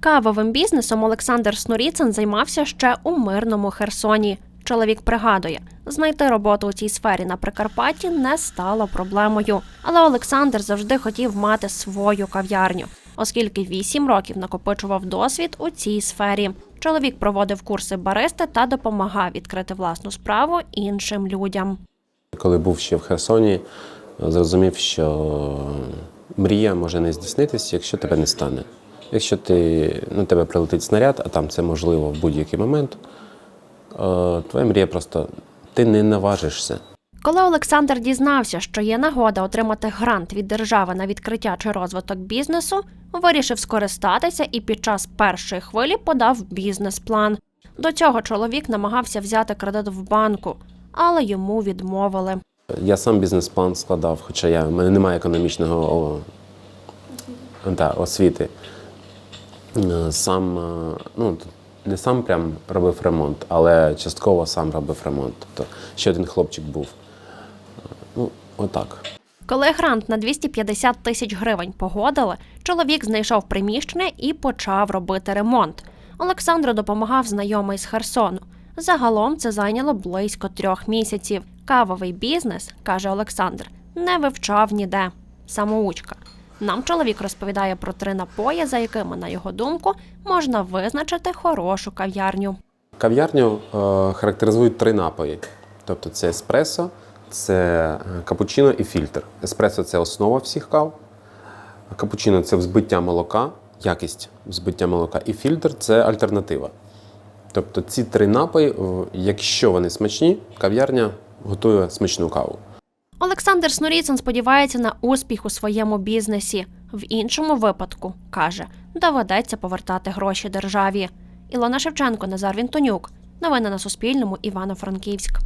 Кавовим бізнесом Олександр Снуріцин займався ще у мирному Херсоні. Чоловік пригадує, знайти роботу у цій сфері на Прикарпатті не стало проблемою. Але Олександр завжди хотів мати свою кав'ярню, оскільки вісім років накопичував досвід у цій сфері. Чоловік проводив курси баристи та допомагав відкрити власну справу іншим людям. Коли був ще в Херсоні, зрозумів, що мрія може не здійснитися, якщо тебе не стане. Якщо ти, ну, тебе прилетить снаряд, а там це можливо в будь-який момент, е, твоя мрія просто ти не наважишся. Коли Олександр дізнався, що є нагода отримати грант від держави на відкриття чи розвиток бізнесу, вирішив скористатися і під час першої хвилі подав бізнес-план. До цього чоловік намагався взяти кредит в банку, але йому відмовили. Я сам бізнес-план складав, хоча я, в мене немає економічного о, та, освіти. Е, Сам, е, ну, не сам прям робив ремонт, але частково сам робив ремонт. Тобто ще один хлопчик був. Е, Ну, отак. Коли грант на 250 тисяч гривень погодили, чоловік знайшов приміщення і почав робити ремонт. Олександру допомагав знайомий з Херсону. Загалом це зайняло близько трьох місяців. Кавовий бізнес, каже Олександр, не вивчав ніде. Самоучка. Нам чоловік розповідає про три напої, за якими, на його думку, можна визначити хорошу кав'ярню. Кав'ярню е, характеризують три напої: тобто це еспресо, це е, капучино і фільтр. Еспресо це основа всіх кав. Капучино це взбиття молока, якість взбиття молока, і фільтр це альтернатива. Тобто ці три напої, якщо вони смачні, кав'ярня готує смачну каву. Олександр Снуріцин сподівається на успіх у своєму бізнесі. В іншому випадку, каже, доведеться повертати гроші державі. Ілона Шевченко, Назар Вінтонюк. Новини на Суспільному. Івано-Франківськ.